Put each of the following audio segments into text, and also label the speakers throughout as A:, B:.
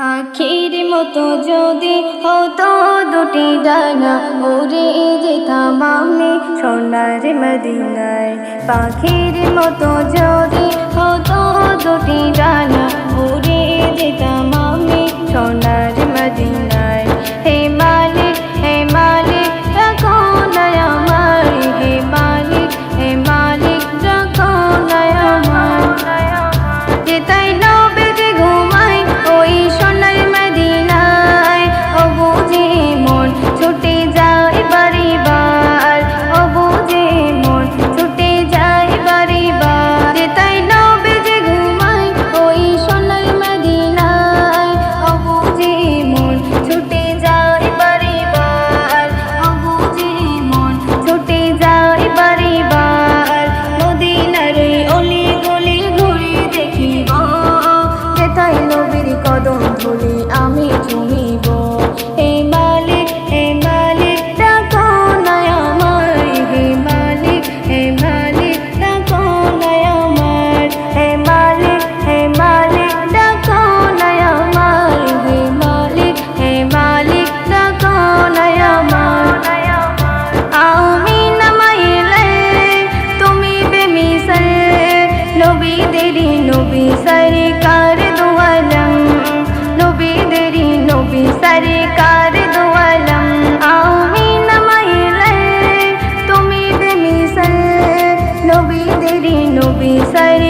A: আখির মতো যদি হতো দুটি ডানা উড়ে যেতাম আমি সোনার মদিনায়। পাখির মতো যদি হতো দুটি ডানা সরকার দুয়ালম নবী দেরি নবী সরকার দুয়ালম আমি নামাইলে তুমি বেমিসল নবী দেরি নবী সরকার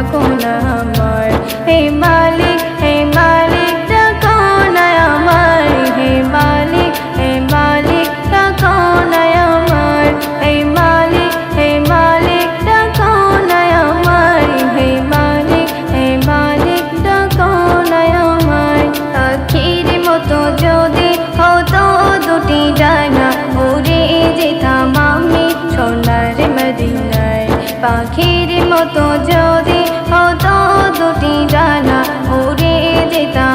A: ডাকো না আমার। হে মালিক হে মালিক, ডাকো না আমার হে মালিক হে মালিক, ডাকো না আমার হে মালিক হে মালিক, ডাকো না আমার হে মালিক হে মালিক, ডাকো না আমার আখির মতো যদি হতো দুটি ডানা, উড়ে যেতাম আমি সোনার মদিনায়। পাখির মতো যদি যেতাম